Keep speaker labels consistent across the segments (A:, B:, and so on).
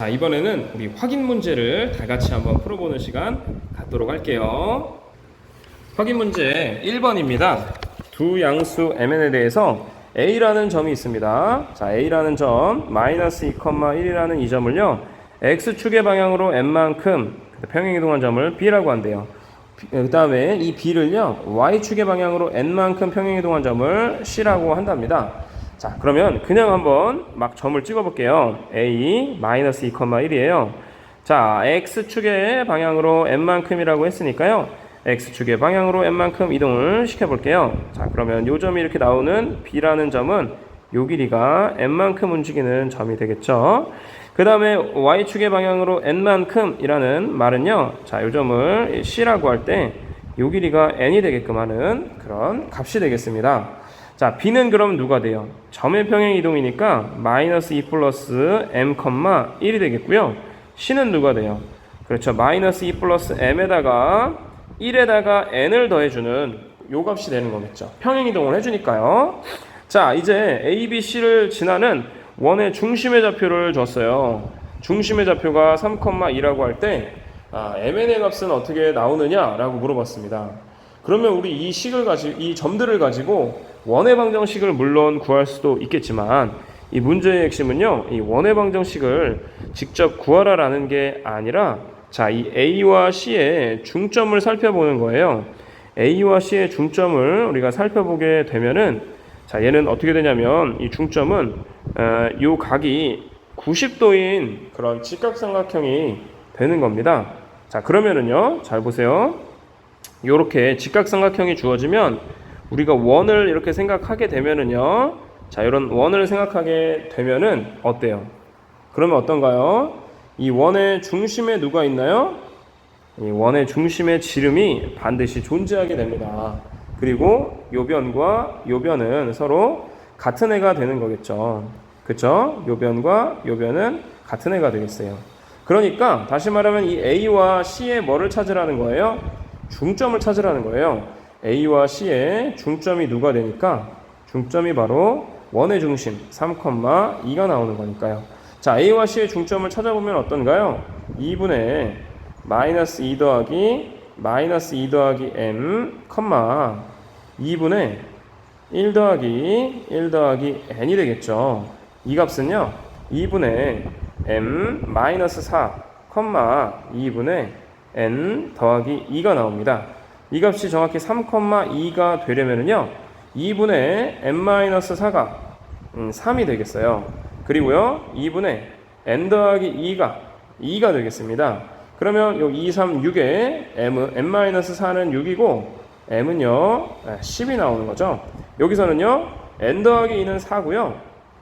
A: 자, 이번에는 우리 확인 문제를 다 같이 한번 풀어보는 시간 갖도록 할게요. 확인 문제 1번입니다. 두 양수 mn에 대해서 a라는 점이 있습니다. 자, a라는 점 마이너스 2,1이라는 이 점을요. x축의 방향으로 n만큼 평행이동한 점을 b라고 한대요. 그 다음에 이 b를요. y축의 방향으로 n만큼 평행이동한 점을 c라고 한답니다. 자, 그러면 그냥 한번 막 점을 찍어 볼게요. a 마이너스 2,1이에요. 자, x축의 방향으로 n만큼이라고 했으니까요. x축의 방향으로 n만큼 이동을 시켜 볼게요. 자, 그러면 요 점이 이렇게 나오는 b라는 점은 요 길이가 n만큼 움직이는 점이 되겠죠. 그 다음에 y축의 방향으로 n만큼이라는 말은요. 자, 요 점을 c라고 할 때 요 길이가 n이 되게끔 하는 그런 값이 되겠습니다. 자, b는 그럼 누가 돼요? 점의 평행 이동이니까 마이너스 2 플러스 m, 1이 되겠고요. c는 누가 돼요? 그렇죠. 마이너스 2 플러스 m에다가 1에다가 n을 더해주는 요 값이 되는 거겠죠. 평행 이동을 해주니까요. 자, 이제 a, b, c를 지나는 원의 중심의 좌표를 줬어요. 중심의 좌표가 3,2라고 할 때 아, mn의 값은 어떻게 나오느냐라고 물어봤습니다. 그러면 우리 이 식을 가지 이 점들을 가지고 원의 방정식을 물론 구할 수도 있겠지만 이 문제의 핵심은요. 이 원의 방정식을 직접 구하라라는 게 아니라 자, 이 A와 C의 중점을 살펴보는 거예요. A와 C의 중점을 우리가 살펴보게 되면은 자, 얘는 어떻게 되냐면 이 중점은 어, 요 각이 90도인 그런 직각삼각형이 되는 겁니다. 자, 그러면은요. 잘 보세요. 요렇게 직각삼각형이 주어지면 우리가 원을 이렇게 생각하게 되면은요. 자, 이런 원을 생각하게 되면은 어때요? 그러면 어떤가요? 이 원의 중심에 누가 있나요? 이 원의 중심에 지름이 반드시 존재하게 됩니다. 그리고 요변과 요변은 서로 같은 애가 되는 거겠죠. 그쵸? 요변과 요변은 같은 애가 되겠어요. 그러니까 다시 말하면 이 A와 C의 뭐를 찾으라는 거예요? 중점을 찾으라는 거예요. A와 C의 중점이 누가 되니까 중점이 바로 원의 중심 3,2가 나오는 거니까요. 자, A와 C의 중점을 찾아보면 어떤가요? 2분의 마이너스 2 더하기 마이너스 2 더하기 m, 2분의 1 더하기 1 더하기 n이 되겠죠. 이 값은요. 2분의 m 마이너스 4, 2분의 n 더하기 2가 나옵니다. 이 값이 정확히 3,2가 되려면은요. 2분의 n-4가 음, 3이 되겠어요. 그리고요. 2분의 n 더하기 2가 2가 되겠습니다. 그러면 요 2, 3, 6에 m, n-4는 6이고 m은요. 10이 나오는 거죠. 여기서는요. n 더하기 2는 4고요.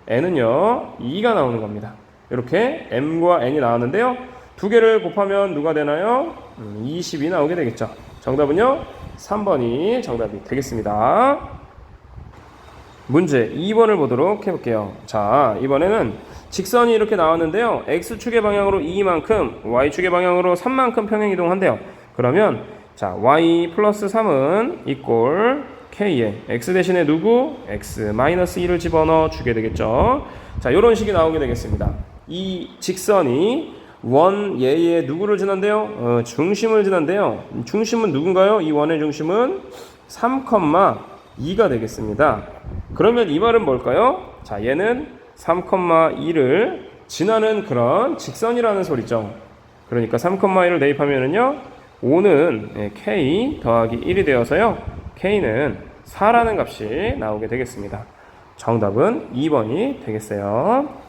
A: n은요. 2가 나오는 겁니다. 이렇게 m과 n이 나왔는데요. 두 개를 곱하면 누가 되나요? 음, 20이 나오게 되겠죠. 정답은요. 3번이 정답이 되겠습니다. 문제 2번을 보도록 해볼게요. 자, 이번에는 직선이 이렇게 나왔는데요. x축의 방향으로 2만큼, y축의 방향으로 3만큼 평행이동한대요. 그러면 자, y 플러스 3은 이꼴 k에 x 대신에 누구? x 마이너스 2를 집어넣어 주게 되겠죠. 자, 이런 식이 나오게 되겠습니다. 이 직선이 원 예의 누구를 지난데요? 어, 중심을 지난데요. 중심은 누군가요? 이 원의 중심은 3,2가 되겠습니다. 그러면 이 말은 뭘까요? 자, 얘는 3,2를 지나는 그런 직선이라는 소리죠. 그러니까 3,1을 대입하면은요, 5는 k 더하기 1이 되어서요, k는 4라는 값이 나오게 되겠습니다. 정답은 2번이 되겠어요.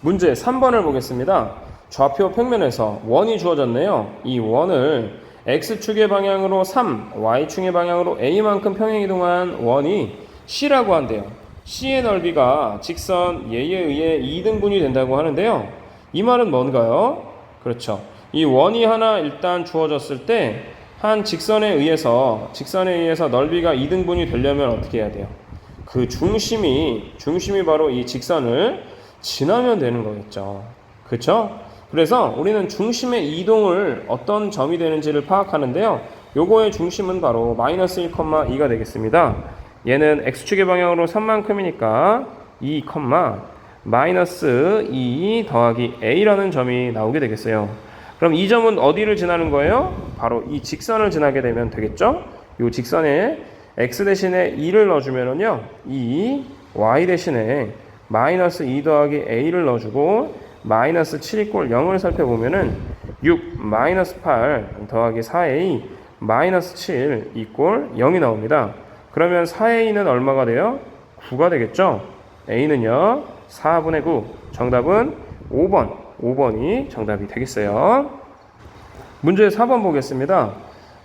A: 문제 3번을 보겠습니다. 좌표 평면에서 원이 주어졌네요. 이 원을 x축의 방향으로 3, y축의 방향으로 a만큼 평행이동한 원이 c라고 한대요. c의 넓이가 직선 예에 의해 2등분이 된다고 하는데요. 이 말은 뭔가요? 그렇죠. 이 원이 하나 일단 주어졌을 때 한 직선에 의해서 직선에 의해서 넓이가 2등분이 되려면 어떻게 해야 돼요? 그 중심이 중심이 바로 이 직선을 지나면 되는 거겠죠. 그렇죠? 그래서 우리는 중심의 이동을 어떤 점이 되는지를 파악하는데요. 요거의 중심은 바로 마이너스 1,2가 되겠습니다. 얘는 x축의 방향으로 3만큼이니까 2, 마이너스 2 더하기 a라는 점이 나오게 되겠어요. 그럼 이 점은 어디를 지나는 거예요? 바로 이 직선을 지나게 되면 되겠죠? 이 직선에 x 대신에 2를 넣어주면은요, 이 y 대신에 마이너스 2 더하기 a를 넣어주고 마이너스 7 이꼴 0을 살펴보면은 6 마이너스 8 더하기 4a 마이너스 7 이꼴 0이 나옵니다. 그러면 4a는 얼마가 돼요? 9가 되겠죠? a는요 4분의 9 정답은 5번 5번이 정답이 되겠어요. 문제 4번 보겠습니다.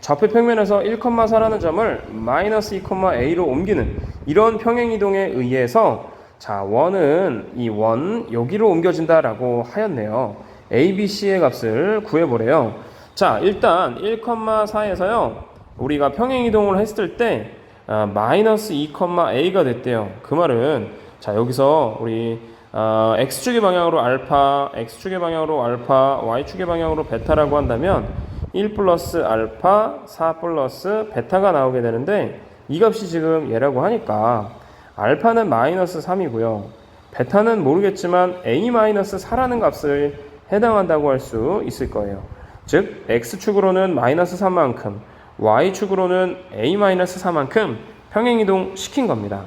A: 좌표 평면에서 1,4라는 점을 마이너스 2,a로 옮기는 이런 평행이동에 의해서 자 원은 이 원 여기로 옮겨진다라고 하였네요. a, b, c의 값을 구해보래요. 자 일단 1,4에서요 우리가 평행이동을 했을 때 아, 마이너스 2,a가 됐대요. 그 말은 자 여기서 우리 어, x축의 방향으로 알파, x축의 방향으로 알파, y축의 방향으로 베타라고 한다면 1 플러스 알파, 4 플러스 베타가 나오게 되는데 이 값이 지금 얘라고 하니까 알파는 마이너스 3이고요. 베타는 모르겠지만 a 마이너스 4라는 값을 해당한다고 할 수 있을 거예요. 즉 x축으로는 마이너스 3만큼, y축으로는 a 마이너스 4만큼 평행이동 시킨 겁니다.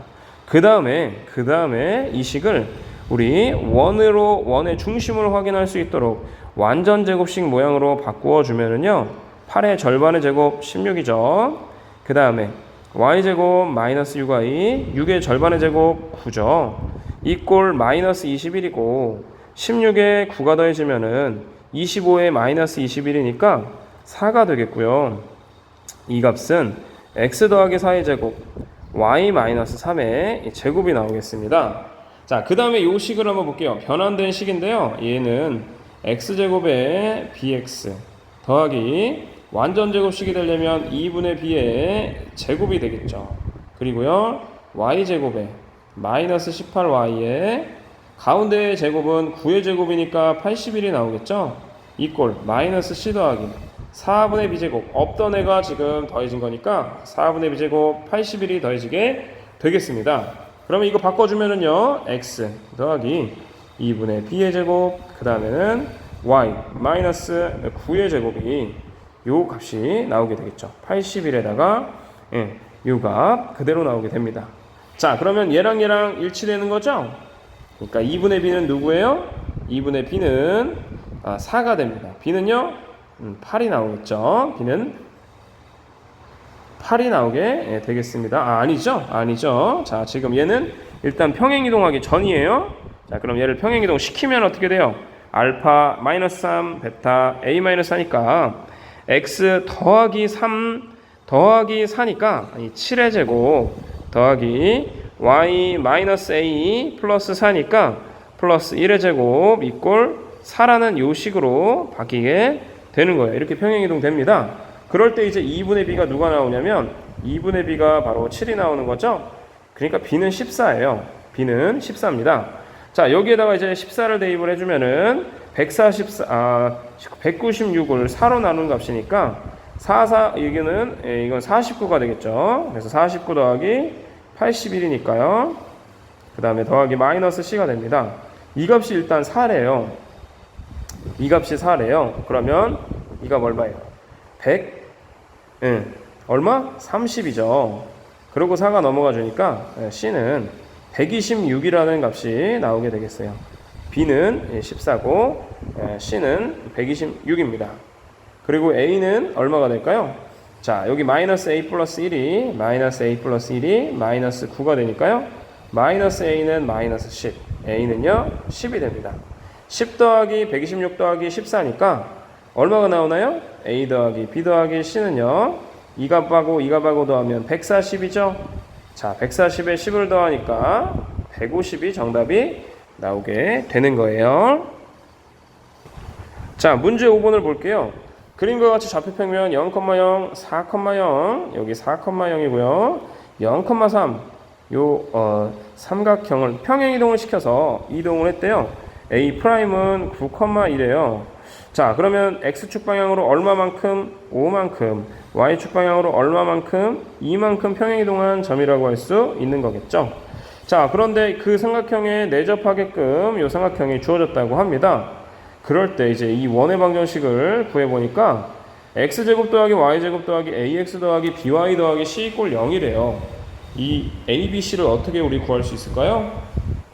A: 그 다음에 그 다음에 이 식을 우리 원으로 원의 중심을 확인할 수 있도록 완전 제곱식 모양으로 바꾸어 주면은요 8의 절반의 제곱 16이죠 그 다음에 y제곱 마이너스 6y 6의 절반의 제곱 9죠 이꼴 마이너스 21이고 16에 9가 더해지면은 25에 마이너스 21이니까 4가 되겠고요 이 값은 x 더하기 4의 제곱 y 마이너스 3의 제곱이 나오겠습니다. 자, 그 다음에 요 식을 한번 볼게요. 변환된 식인데요. 얘는 x제곱에 bx 더하기 완전 제곱식이 되려면 2분의 b의 제곱이 되겠죠. 그리고요, y제곱에 마이너스 18y의 가운데의 제곱은 9의 제곱이니까 81이 나오겠죠. 이꼴 마이너스 c 더하기 4분의 b제곱 없던 애가 지금 더해진 거니까 4분의 b제곱 81이 더해지게 되겠습니다. 그러면 이거 바꿔주면은요 x 더하기 2분의 b의 제곱 그 다음에는 y 마이너스 9의 제곱이 요 값이 나오게 되겠죠. 81에다가 예, 요값 그대로 나오게 됩니다. 자 그러면 얘랑 얘랑 일치되는 거죠? 그러니까 2분의 b는 누구예요? 2분의 b는 아, 4가 됩니다. b는요 음, 8이 나오겠죠. b는 8이 나오게 예, 되겠습니다. 아, 아니죠? 아니죠. 자, 지금 얘는 일단 평행 이동하기 전이에요. 자, 그럼 얘를 평행 이동 시키면 어떻게 돼요? 알파 마이너스 3 베타 a 마이너스 4니까 x 더하기 3 더하기 4니까 아니 7의 제곱 더하기 y 마이너스 a 플러스 4니까 플러스 1의 제곱 이꼴 4라는 요 식으로 바뀌게 되는 거예요. 이렇게 평행 이동 됩니다. 그럴 때 이제 2분의 b가 누가 나오냐면 2분의 b가 바로 7이 나오는 거죠. 그러니까 b는 14예요. b는 14입니다. 자, 여기에다가 이제 14를 대입을 해주면은 144, 아, 196을 4로 나눈 값이니까 4, 4, 여기는, 예, 이건 49가 되겠죠. 그래서 49 더하기 81이니까요. 그 다음에 더하기 마이너스 c가 됩니다. 이 값이 일단 4래요. 이 값이 4래요. 그러면 이가 얼마예요? 100, 예, 얼마? 30이죠. 그리고 4가 넘어가 주니까 예, C는 126이라는 값이 나오게 되겠어요. B는 14고 예, C는 126입니다. 그리고 A는 얼마가 될까요? 자, 여기 마이너스 A 플러스 1이 마이너스 A 플러스 1이 마이너스 9가 되니까요. 마이너스 A는 마이너스 10, A는요 10이 됩니다. 10 더하기 126 더하기 14니까 얼마가 나오나요? A 더하기 B 더하기 C는요 2값하고 2값하고 더하면 140이죠? 자 140에 10을 더하니까 150이 정답이 나오게 되는 거예요. 자 문제 5번을 볼게요. 그림과 같이 좌표평면 0,0, 4,0 여기 4,0이고요. 0,3 요 어, 삼각형을 평행 이동을 시켜서 이동을 했대요. A 프라임은 9,1이에요. 자, 그러면 x축 방향으로 얼마만큼 5만큼, y축 방향으로 얼마만큼 2만큼 평행 이동한 점이라고 할 수 있는 거겠죠. 자, 그런데 그 삼각형에 내접하게끔 이 삼각형이 주어졌다고 합니다. 그럴 때 이제 이 원의 방정식을 구해보니까 x제곱 더하기 y제곱 더하기 ax 더하기 by 더하기 c 이꼴 0이래요. 이 a, b, c를 어떻게 우리 구할 수 있을까요?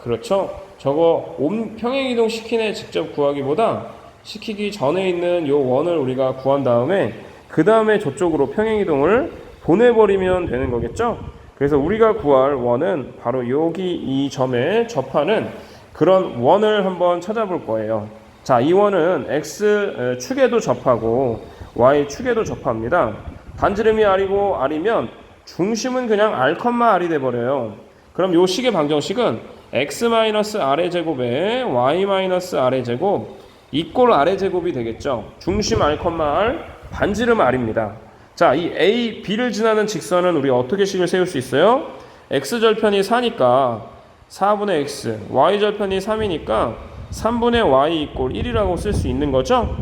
A: 그렇죠. 저거 옴 평행이동 시키네 직접 구하기보다 시키기 전에 있는 요 원을 우리가 구한 다음에 그 다음에 저쪽으로 평행이동을 보내버리면 되는 거겠죠. 그래서 우리가 구할 원은 바로 여기 이 점에 접하는 그런 원을 한번 찾아볼 거예요. 자, 이 원은 x 축에도 접하고 y 축에도 접합니다. 반지름이 r이고 r이면 중심은 그냥 r, r이 돼 버려요. 그럼 요 식의 방정식은 x r의 제곱에 y r의 제곱 이꼴 r의 제곱이 되겠죠. 중심 r, r 반지름 r입니다. 자, 이 a, b를 지나는 직선은 우리 어떻게 식을 세울 수 있어요? x 절편이 4니까 4분의 x, y 절편이 3이니까 3분의 y 이꼴 1이라고 쓸 수 있는 거죠.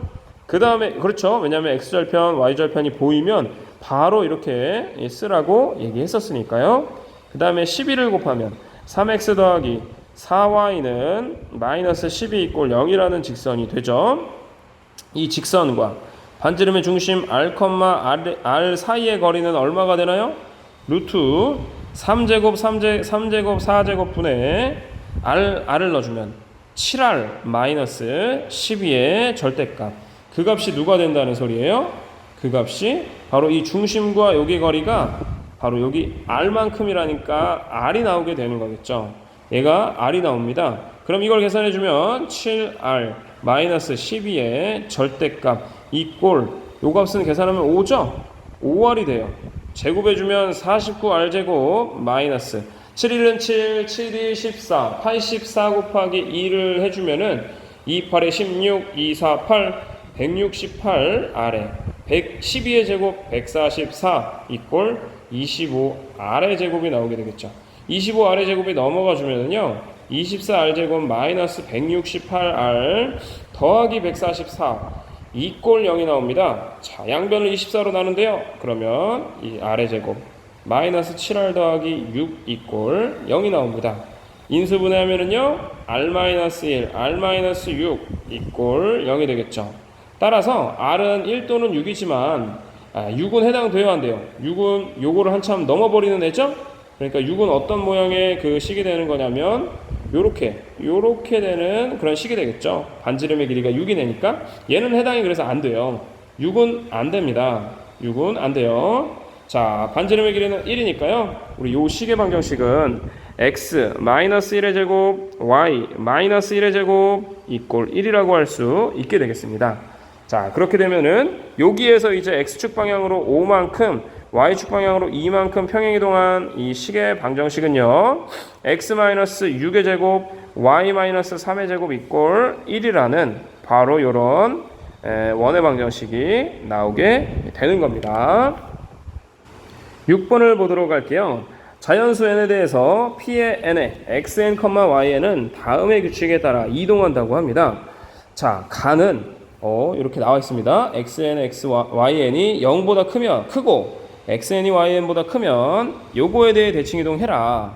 A: 그 다음에 그렇죠. 왜냐하면 x 절편, y 절편이 보이면 바로 이렇게 쓰라고 얘기했었으니까요. 그 다음에 12를 곱하면 3x 더하기 4y는 마이너스 12 이꼴 0이라는 직선이 되죠. 이 직선과 반지름의 중심 r, r, r 사이의 거리는 얼마가 되나요? 루트 3제곱 3제, 3제곱 4제곱 분의 r, r을 넣어주면 7r 마이너스 12의 절대값 그 값이 누가 된다는 소리예요? 그 값이 바로 이 중심과 여기 거리가 바로 여기 r만큼이라니까 r이 나오게 되는 거겠죠. 얘가 r이 나옵니다. 그럼 이걸 계산해 주면 7r 마이너스 12의 절대값 이꼴 요 값은 계산하면 5죠. 5r이 돼요. 제곱해 주면 49r 제곱 마이너스 7일은 7, 7이 14, 84 곱하기 2를 해주면은 2, 8에 16, 2, 4, 8, 168 아래 112의 제곱 144 이꼴 25 아래 제곱이 나오게 되겠죠. 25 아래 제곱이 넘어가 주면은요. 24r 제곱 마이너스 168r 더하기 144 이꼴 0이 나옵니다. 자, 양변을 24로 나는데요. 그러면 이 아래 제곱 마이너스 7r 더하기 6 이꼴 0이 나옵니다. 인수분해하면은요. r 마이너스 1, r 마이너스 6 이꼴 0이 되겠죠. 따라서 r은 1 또는 6이지만 아, 6은 해당돼야 한대요. 6은 요거를 한참 넘어버리는 애죠? 그러니까 6은 어떤 모양의 그 식이 되는 거냐면 요렇게 요렇게 되는 그런 식이 되겠죠. 반지름의 길이가 6이 되니까 얘는 해당이 그래서 안 돼요. 6은 안 됩니다. 6은 안 돼요. 자, 반지름의 길이는 1이니까요. 우리 요 식의 방정식은 x 마이너스 1의 제곱 y 마이너스 1의 제곱 이꼴 1이라고 할 수 있게 되겠습니다. 자, 그렇게 되면은 여기에서 이제 x축 방향으로 5만큼 y축 방향으로 2만큼 평행이동한 이 식의 방정식은요. x-6의 제곱 y-3의 제곱 이꼴 1이라는 바로 요런 원의 방정식이 나오게 되는 겁니다. 6번을 보도록 할게요. 자연수 n에 대해서 p의 n에 xn, yn은 다음의 규칙에 따라 이동한다고 합니다. 자, 간은 어, 이렇게 나와 있습니다. xn, x, yn이 0보다 크면 크고 xn이 yn보다 크면 요거에 대해 대칭 이동해라.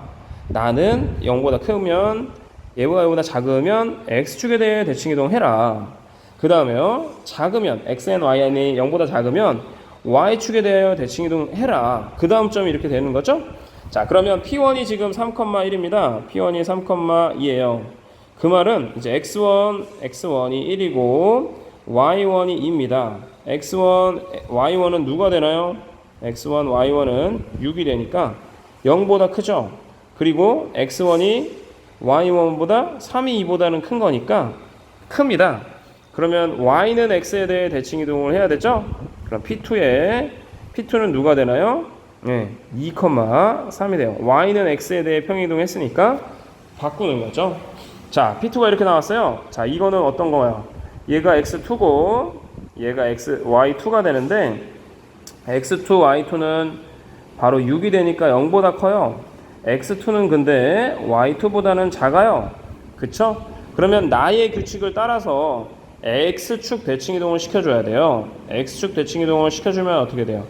A: 나는 0보다 크면 얘보다 얘보다 작으면 x축에 대해 대칭 이동해라. 그 다음에요. 작으면 xn, yn이 0보다 작으면 y축에 대해 대칭 이동해라. 그 다음 점이 이렇게 되는 거죠. 자, 그러면 p1이 지금 3,1입니다. p1이 3,2예요. 그 말은 이제 x1, x1이 1이고 y1이 2입니다. x1, y1은 누가 되나요? X1, y1은 6이 되니까 0보다 크죠. 그리고 x1이 y1보다 3이 2보다는 큰 거니까 큽니다. 그러면 y는 x에 대해 대칭 이동을 해야 되죠. 그럼 p2에 p2는 누가 되나요? 네, 2,3이 돼요. y는 x에 대해 평이동했으니까 바꾸는 거죠. 자, p2가 이렇게 나왔어요. 자, 이거는 어떤 거예요? 얘가 x2고 얘가 x y2가 되는데 x2, y2는 바로 6이 되니까 0보다 커요. x2는 근데 y2보다는 작아요. 그쵸? 그러면 나의 규칙을 따라서 x축 대칭 이동을 시켜줘야 돼요. x축 대칭 이동을 시켜주면 어떻게 돼요?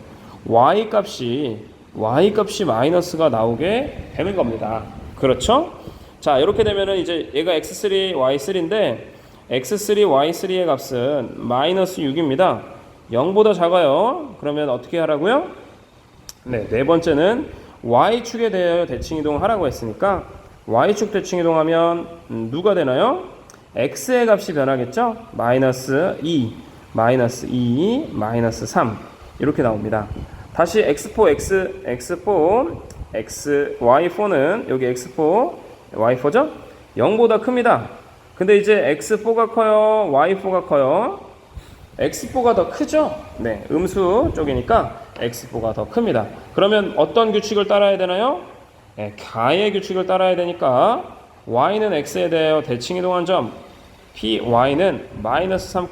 A: y 값이 y 값이 마이너스가 나오게 되는 겁니다. 그렇죠? 자, 이렇게 되면은 이제 얘가 x3, y3인데 x3, y3의 값은 마이너스 6입니다. 0보다 작아요. 그러면 어떻게 하라고요? 네, 네 번째는 y축에 대하여 대칭 이동하라고 했으니까 y축 대칭 이동하면 음, 누가 되나요? x의 값이 변하겠죠? 마이너스 2, 마이너스 2, 마이너스 3 이렇게 나옵니다. 다시 x4, x, x4, x, y4는 여기 x4, y4죠? 0보다 큽니다. 근데 이제 x4가 커요, y4가 커요. X4가 더 크죠? 네, 음수 쪽이니까 x4가 더 큽니다. 그러면 어떤 규칙을 따라야 되나요? 네, 가의 규칙을 따라야 되니까 y는 x에 대하여 대칭 이동한 점 py는 마이너스 3,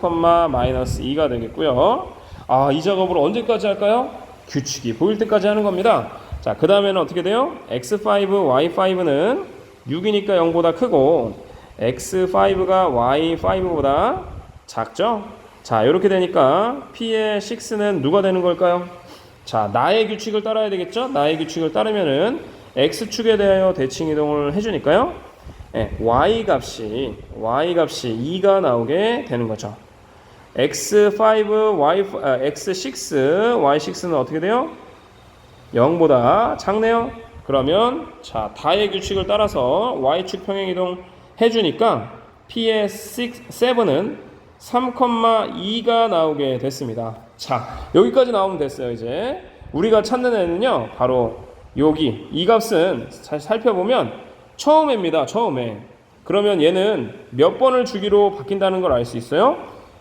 A: 마이너스 2가 되겠고요. 아, 이 작업을 언제까지 할까요? 규칙이 보일 때까지 하는 겁니다. 자, 그 다음에는 어떻게 돼요? x5, y5는 6이니까 0보다 크고 x5가 y5보다 작죠? 자, 이렇게 되니까 p의 6는 누가 되는 걸까요? 자, 나의 규칙을 따라야 되겠죠? 나의 규칙을 따르면은 x축에 대하여 대칭 이동을 해주니까요. 예, y 값이 y 값이 2가 나오게 되는 거죠. x5, y, 아, x6, y6는 어떻게 돼요? 0보다 작네요. 그러면 자 다의 규칙을 따라서 y축 평행 이동 해주니까 p의 6, 7은 3,2가 나오게 됐습니다. 자 여기까지 나오면 됐어요. 이제 우리가 찾는 애는요 바로 여기 이 값은 잘 살펴보면 처음입니다. 처음에 그러면 얘는 몇 번을 주기로 바뀐다는 걸 알 수 있어요?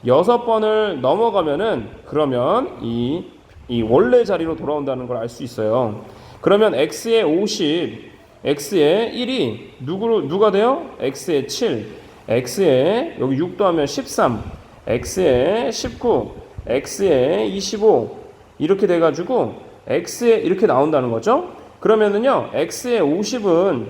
A: 여섯 번을 넘어가면은 그러면 이, 이 원래 자리로 돌아온다는 걸 알 수 있어요. 그러면 x의 50, x의 1이 누구로 누가 돼요? x의 7, x의 여기 6 더하면 13, x의 19, x의 25 이렇게 돼 가지고 x의 이렇게 나온다는 거죠. 그러면은요. x의 50은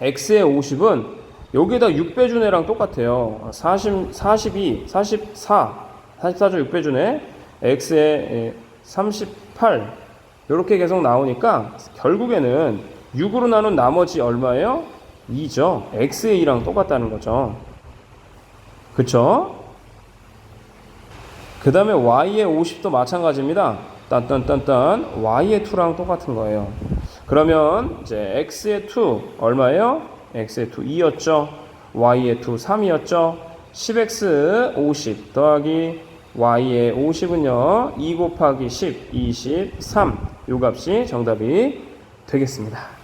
A: x의 50은 여기에다 6배 준 애랑 똑같아요. 40, 42, 44, 44조 6배 준애, x의 38 이렇게 계속 나오니까 결국에는 6으로 나눈 나머지 얼마예요? 2죠. x의 2랑 똑같다는 거죠. 그쵸? 그 다음에 y의 50도 마찬가지입니다. 딴딴딴딴 y의 2랑 똑같은 거예요. 그러면 이제 x의 2 얼마예요? x의 2 2였죠. y의 2 3이었죠. 10x 50 더하기 y의 50은요. 2 곱하기 10 23. 요 값이 정답이 되겠습니다.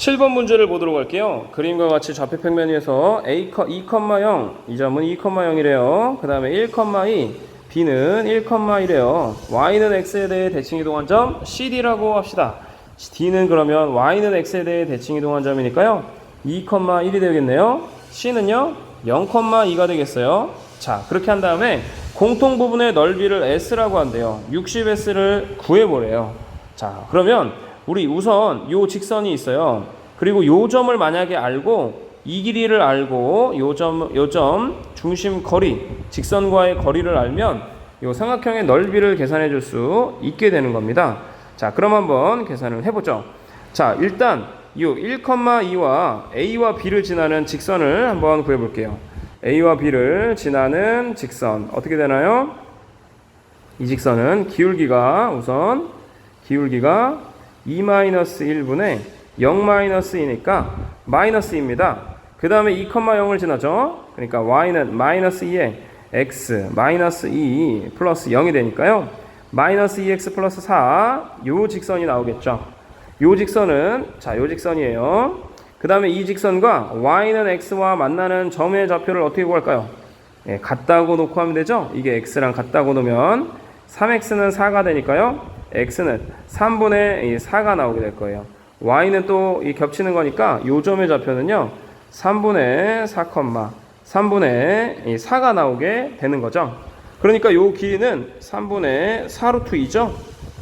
A: 7번 문제를 보도록 할게요. 그림과 같이 좌표 평면에서 a 2,0 이 점은 2,0이래요. 그 다음에 1,2 b는 1,1이래요. y는 x에 대해 대칭 이동한 점 cd라고 합시다. d는 그러면 y는 x에 대해 대칭 이동한 점이니까요. 2,1이 되겠네요. c는요. 0,2가 되겠어요. 자, 그렇게 한 다음에 공통 부분의 넓이를 s라고 한대요. 60s를 구해보래요. 자, 그러면 우리 우선 요 직선이 있어요. 그리고 요 점을 만약에 알고 이 길이를 알고 요 점, 요 점 중심 거리, 직선과의 거리를 알면 요 삼각형의 넓이를 계산해 줄 수 있게 되는 겁니다. 자, 그럼 한번 계산을 해 보죠. 자, 일단 요 1,2와 A와 B를 지나는 직선을 한번 구해 볼게요. A와 B를 지나는 직선 어떻게 되나요? 이 직선은 기울기가 우선 기울기가 2-1분의 0-2니까 마이너스입니다. 그 다음에 2,0을 지나죠. 그러니까 y는 마이너스 2에 x 마이너스 2 플러스 0이 되니까요. 마이너스 2x 플러스 4, 요 직선이 나오겠죠. 요 직선은, 자, 요 직선이에요. 그 다음에 이 직선과 y는 x와 만나는 점의 좌표를 어떻게 구할까요? 예, 같다고 놓고 하면 되죠? 이게 x랑 같다고 놓으면 3x는 4가 되니까요. X는 3분의 4가 나오게 될 거예요. y는 또 이 겹치는 거니까 요 점의 좌표는요. 3분의 4, 3분의 4가 나오게 되는 거죠. 그러니까 요 길이는 3분의 4 루트 2죠.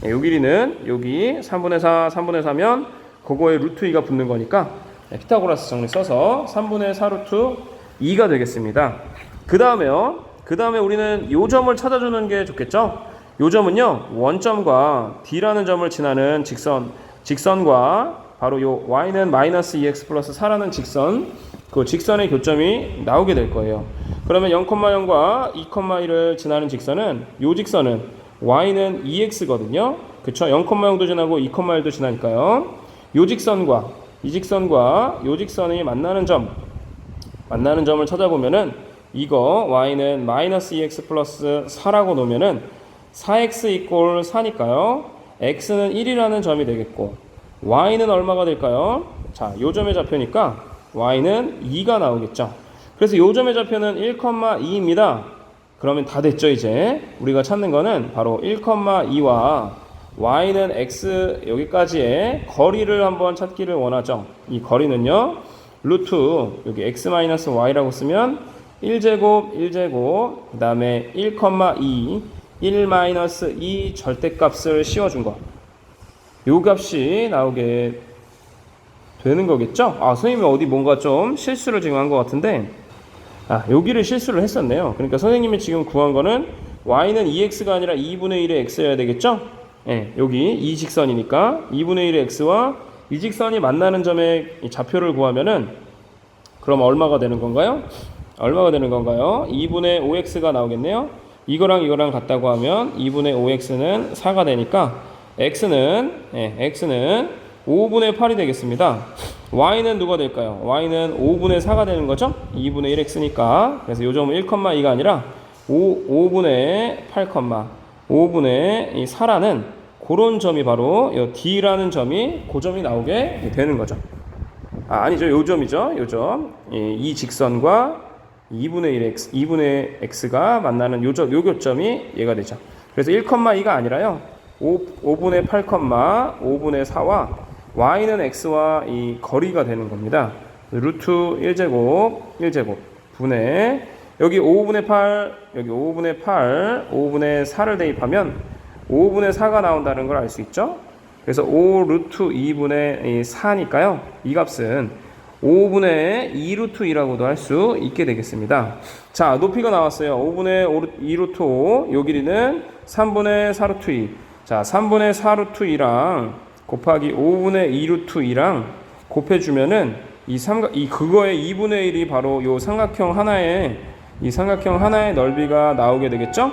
A: 예, 요 길이는 여기 3분의 4, 3분의 4면 그거에 루트 2가 붙는 거니까 예, 피타고라스 정리 써서 3분의 4 루트 2가 되겠습니다. 그 다음에요. 그 다음에 우리는 요 점을 찾아주는 게 좋겠죠. 요 점은요 원점과 D라는 점을 지나는 직선 직선과 바로 요 y는 마이너스 2x 플러스 4라는 직선 그 직선의 교점이 나오게 될 거예요. 그러면 0,0과 2,1을 지나는 직선은 요 직선은 y는 2x거든요. 그쵸? 0,0도 지나고 2,1도 지나니까요. 요 직선과 이 직선과 요 직선이 만나는 점 만나는 점을 찾아보면은 이거 y는 마이너스 2x 플러스 4라고 놓으면은 4x 이꼴 4니까요. x는 1이라는 점이 되겠고 y는 얼마가 될까요? 자, 요 점의 좌표니까 y는 2가 나오겠죠. 그래서 요 점의 좌표는 1,2입니다. 그러면 다 됐죠, 이제. 우리가 찾는 거는 바로 1,2와 y는 x 여기까지의 거리를 한번 찾기를 원하죠. 이 거리는요. 루트 여기 x-y라고 쓰면 1제곱 1제곱 그다음에 1,2 1-2 절대값을 씌워준 거. 요 값이 나오게 되는 거겠죠? 아, 선생님이 어디 뭔가 좀 실수를 지금 한 것 같은데, 아, 여기를 실수를 했었네요. 그러니까 선생님이 지금 구한 거는 y는 2x가 아니라 2분의 1의 x여야 되겠죠? 예, 여기 이 직선이니까 2분의 1의 x와 이 직선이 만나는 점의 이 좌표를 구하면은 그럼 얼마가 되는 건가요? 얼마가 되는 건가요? 2분의 5x가 나오겠네요. 이거랑 이거랑 같다고 하면 2분의 5x는 4가 되니까 x는 예, x는 5분의 8이 되겠습니다. y는 누가 될까요? y는 5분의 4가 되는 거죠? 2분의 1x니까 그래서 요 점은 1,2가 아니라 5, 5분의 8, 5분의 이 4라는 그런 점이 바로 요 d라는 점이 그 점이 나오게 되는 거죠. 아, 아니죠. 요 점이죠. 요 점. 이, 이 직선과 2분의 1 x, 2분의 x가 만나는 요, 점, 요 교점이 얘가 되죠. 그래서 1,2가 아니라요. 5, 5분의 8, 5분의 4와 y는 x와 이 거리가 되는 겁니다. 루트 1제곱, 1제곱, 분의 여기 5분의 8, 여기 5분의 8, 5분의 4를 대입하면 5분의 4가 나온다는 걸 알 수 있죠? 그래서 5 루트 2분의 4니까요. 이 값은 5분의 2 루트 2라고도 할 수 있게 되겠습니다. 자, 높이가 나왔어요. 5분의 2 루트 5, 요 길이는 3분의 4 루트 2. 자, 3분의 4 루트 2랑 곱하기 5분의 2 루트 2랑 곱해주면은 이 삼각, 이 그거의 2분의 1이 바로 요 삼각형 하나의 이 삼각형 하나의 넓이가 나오게 되겠죠?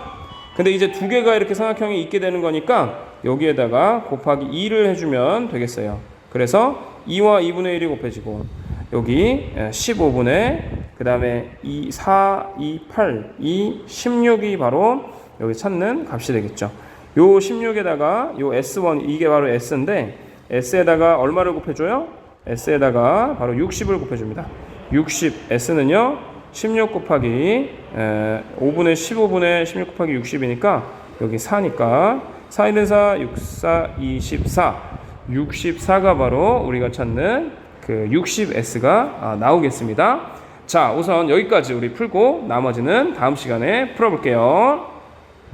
A: 근데 이제 두 개가 이렇게 삼각형이 있게 되는 거니까 여기에다가 곱하기 2를 해주면 되겠어요. 그래서 2와 2분의 1이 곱해지고 여기 15분의 그 다음에 2, 4, 2, 8, 2, 16이 바로 여기 찾는 값이 되겠죠. 요 16에다가 요 S1 이게 바로 S인데 S에다가 얼마를 곱해줘요? S에다가 바로 60을 곱해줍니다. 60 S는요 16 곱하기 에, 5분의 15분의 16 곱하기 60이니까 여기 4니까 4 1은 4, 6, 4, 24 64가 바로 우리가 찾는 그 60S가 나오겠습니다. 자 우선 여기까지 우리 풀고 나머지는 다음 시간에 풀어볼게요.